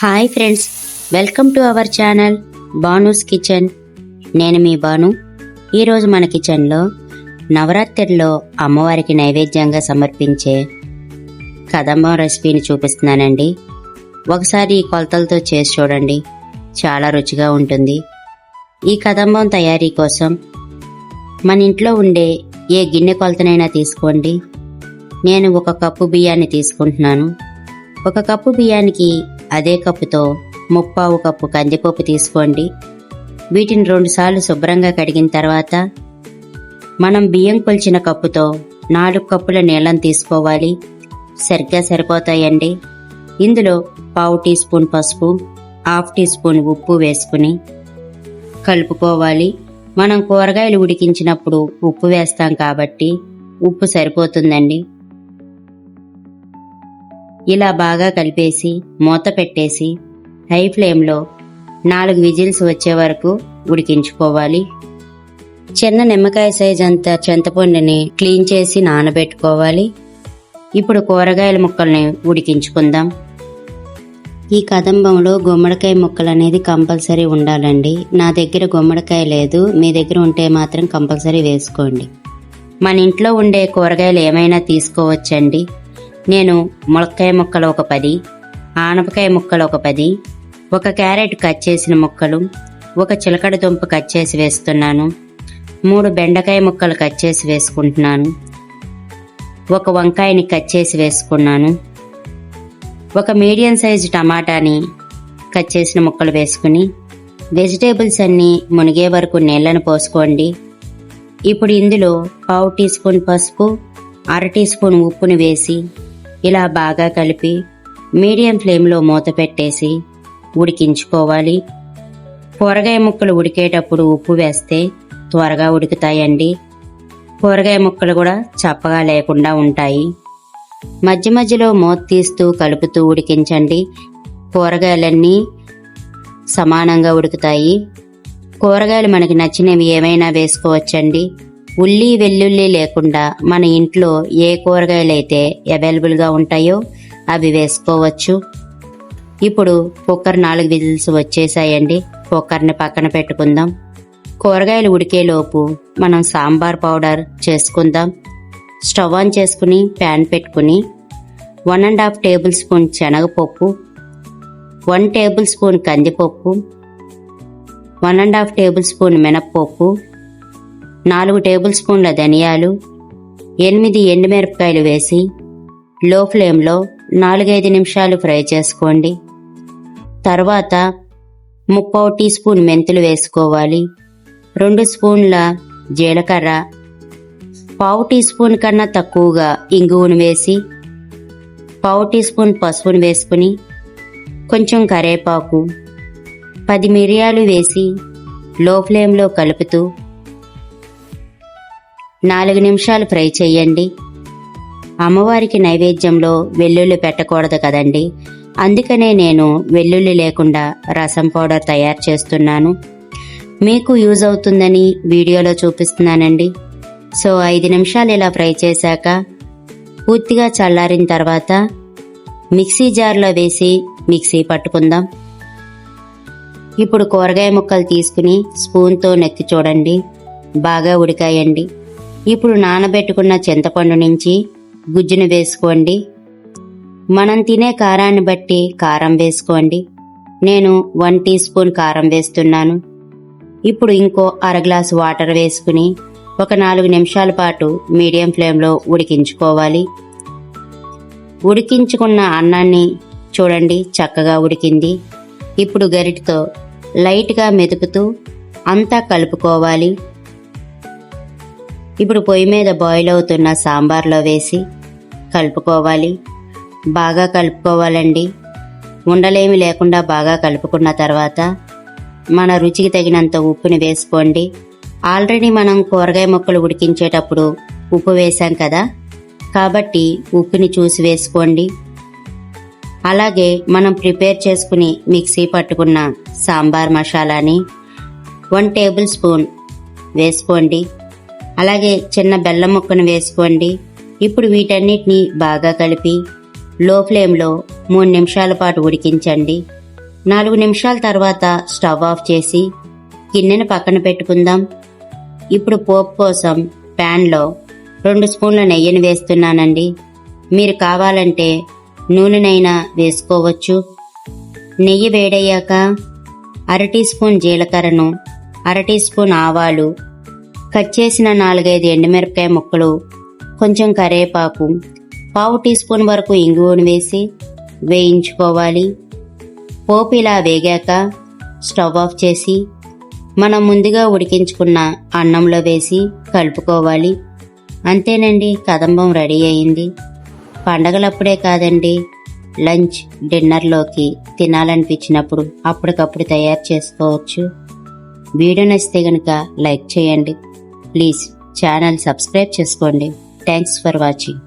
Hi friends welcome to our channel Banu's kitchen. నేను మీ బాను. ఈరోజు మన కిచెన్లో నవరాత్రిలో అమ్మవారికి నైవేద్యంగా సమర్పించే కదంబం రెసిపీని చూపిస్తున్నానండి. ఒకసారి ఈ కొలతలతో చేసి చూడండి. చాలా రుచిగా ఉంటుంది. ఈ కదంబం తయారీ కోసం మన ఇంట్లో ఉండే ఏ గిన్నె కొలతనైనా తీసుకోండి. నేను ఒక కప్పు బియ్యాన్ని తీసుకుంటున్నాను. ఒక కప్పు బియ్యానికి అదే కప్పుతో ముప్పావు కప్పు కందిపప్పు తీసుకోండి. వీటిని రెండుసార్లు శుభ్రంగా కడిగిన తర్వాత మనం బియ్యం కొలిచిన కప్పుతో నాలుగు కప్పుల నీళ్ళని తీసుకోవాలి. సరిగ్గా సరిపోతాయండి. ఇందులో పావు టీ స్పూన్ పసుపు హాఫ్ టీ స్పూన్ ఉప్పు వేసుకుని కలుపుకోవాలి. మనం కూరగాయలు ఉడికించినప్పుడు ఉప్పు వేస్తాం కాబట్టి ఉప్పు సరిపోతుందండి. ఇలా బాగా కలిపేసి మూత పెట్టేసి హై ఫ్లేమ్లో నాలుగు విజిల్స్ వచ్చే వరకు ఉడికించుకోవాలి. చిన్న నిమ్మకాయ సైజ్ అంత చింతపండుని క్లీన్ చేసి నానబెట్టుకోవాలి. ఇప్పుడు కూరగాయల ముక్కల్ని ఉడికించుకుందాం. ఈ కదంబంలో గుమ్మడికాయ ముక్కలు అనేది కంపల్సరీ ఉండాలండి. నా దగ్గర గుమ్మడికాయ లేదు. మీ దగ్గర ఉంటే మాత్రం కంపల్సరీ వేసుకోండి. మన ఇంట్లో ఉండే కూరగాయలు ఏమైనా తీసుకోవచ్చండి. నేను ములక్కాయ ముక్కలు ఒక పది ఆనపకాయ ముక్కలు ఒక పది ఒక క్యారెట్ కట్ చేసిన ముక్కలు ఒక చిలకడ దుంప కట్ చేసి వేస్తున్నాను మూడు బెండకాయ ముక్కలు కట్ చేసి వేసుకుంటున్నాను ఒక వంకాయని కట్ చేసి వేసుకున్నాను ఒక మీడియం సైజు టమాటాని కట్ చేసిన ముక్కలు వేసుకుని వెజిటేబుల్స్ అన్నీ మునిగే వరకు నీళ్ళను పోసుకోండి. ఇప్పుడు ఇందులో పావు టీ స్పూన్ పసుపు అర టీ స్పూన్ ఉప్పుని వేసి ఇలా బాగా కలిపి మీడియం ఫ్లేమ్లో మూత పెట్టేసి ఉడికించుకోవాలి. కూరగాయ ముక్కలు ఉడికేటప్పుడు ఉప్పు వేస్తే త్వరగా ఉడుకుతాయండి. కూరగాయ ముక్కలు కూడా చప్పగా లేకుండా ఉంటాయి. మధ్య మధ్యలో మూత తీస్తూ కలుపుతూ ఉడికించండి. కూరగాయలన్నీ సమానంగా ఉడుకుతాయి. కూరగాయలు మనకి నచ్చినవి ఏమైనా వేసుకోవచ్చండి. ఉల్లి వెల్లుల్లి లేకుండా మన ఇంట్లో ఏ కూరగాయలు అయితే అవైలబుల్గా ఉంటాయో అవి వేసుకోవచ్చు. ఇప్పుడు కుక్కర్ నాలుగు విజిల్స్ వచ్చేసాయండి. కుక్కర్ని పక్కన పెట్టుకుందాం. కూరగాయలు ఉడికేలోపు మనం సాంబార్ పౌడర్ చేసుకుందాం. స్టవ్ ఆన్ చేసుకుని ప్యాన్ పెట్టుకుని one and half tablespoon శనగపప్పు వన్ టేబుల్ స్పూన్ కందిపప్పు one and half tablespoon మినప్పప్పు నాలుగు టేబుల్ స్పూన్ల ధనియాలు ఎనిమిది ఎండుమిరపకాయలు వేసి లో ఫ్లేమ్లో నాలుగైదు నిమిషాలు ఫ్రై చేసుకోండి. తర్వాత ముప్పావు టీ స్పూన్ మెంతులు వేసుకోవాలి. రెండు స్పూన్ల జీలకర్ర పావు టీ స్పూన్ కన్నా తక్కువగా ఇంగువను వేసి పావు టీ స్పూన్ పసుపును వేసుకుని కొంచెం కరేపాకు పది మిరియాలు వేసి లో ఫ్లేమ్లో కలుపుతూ నాలుగు నిమిషాలు ఫ్రై చేయండి అమ్మవారికి నైవేద్యంలో వెల్లుల్లి పెట్టకూడదు కదండి. అందుకనే నేను వెల్లుల్లి లేకుండా రసం పౌడర్ తయారు చేస్తున్నాను. మీకు యూజ్ అవుతుందని వీడియోలో చూపిస్తున్నానండి. సో ఐదు నిమిషాలు ఇలా ఫ్రై చేశాక పూర్తిగా చల్లారిన తర్వాత మిక్సీ జార్లో వేసి మిక్సీ పట్టుకుందాం. ఇప్పుడు కూరగాయ ముక్కలు తీసుకుని స్పూన్తో నెత్తి చూడండి. బాగా ఉడికాయండి. ఇప్పుడు నానబెట్టుకున్న చింతపండు నుంచి గుజ్జును వేసుకోండి. మనం తినే కారాన్ని బట్టి కారం వేసుకోండి. నేను వన్ టీ స్పూన్ కారం వేస్తున్నాను. ఇప్పుడు ఇంకో అర గ్లాసు వాటర్ వేసుకుని ఒక నాలుగు నిమిషాల పాటు మీడియం ఫ్లేమ్లో ఉడికించుకోవాలి. ఉడికించుకున్న అన్నాన్ని చూడండి చక్కగా ఉడికింది. ఇప్పుడు గరిటతో లైట్గా మెదుపుతూ అంతా కలుపుకోవాలి. ఇప్పుడు పొయ్యి మీద బాయిల్ అవుతున్న సాంబార్లో వేసి కలుపుకోవాలి. బాగా కలుపుకోవాలండి. ఉండలేమి లేకుండా బాగా కలుపుకున్న తర్వాత మన రుచికి తగినంత ఉప్పుని వేసుకోండి. ఆల్రెడీ మనం కూరగాయ ముక్కలు ఉడికించేటప్పుడు ఉప్పు వేసాం కదా? కాబట్టి ఉప్పుని చూసి వేసుకోండి. అలాగే మనం ప్రిపేర్ చేసుకుని మిక్సీ పట్టుకున్న సాంబార్ మసాలాని వన్ టేబుల్ స్పూన్ వేసుకోండి. అలాగే చిన్న బెల్లం ముక్కను వేసుకోండి. ఇప్పుడు వీటన్నిటిని బాగా కలిపి లో ఫ్లేమ్లో మూడు నిమిషాల పాటు ఉడికించండి. నాలుగు నిమిషాల తర్వాత స్టవ్ ఆఫ్ చేసి గిన్నెను పక్కన పెట్టుకుందాం. ఇప్పుడు పోపు కోసం ప్యాన్లో రెండు స్పూన్ల నెయ్యిని వేస్తున్నానండి. మీరు కావాలంటే నూనెనైనా వేసుకోవచ్చు. నెయ్యి వేడయ్యాక అర టీ స్పూన్ జీలకర్రను అర టీ స్పూన్ ఆవాలు కట్ చేసిన నాలుగైదు ఎండుమిరపకాయ ముక్కలు కొంచెం కరివేపాకు పావు టీ స్పూన్ వరకు ఇంగువను వేసి వేయించుకోవాలి. పోపు ఇలా వేగాక స్టవ్ ఆఫ్ చేసి మనం ముందుగా ఉడికించుకున్న అన్నంలో వేసి కలుపుకోవాలి. అంతేనండి కదంబం రెడీ అయింది. పండగలప్పుడే కాదండి లంచ్ డిన్నర్లోకి తినాలనిపించినప్పుడు అప్పటికప్పుడు తయారు చేసుకోవచ్చు. వీడియో నచ్చితే కనుక లైక్ చేయండి. ప్లీజ్ ఛానల్ సబ్స్క్రైబ్ చేసుకోండి. Thanks for watching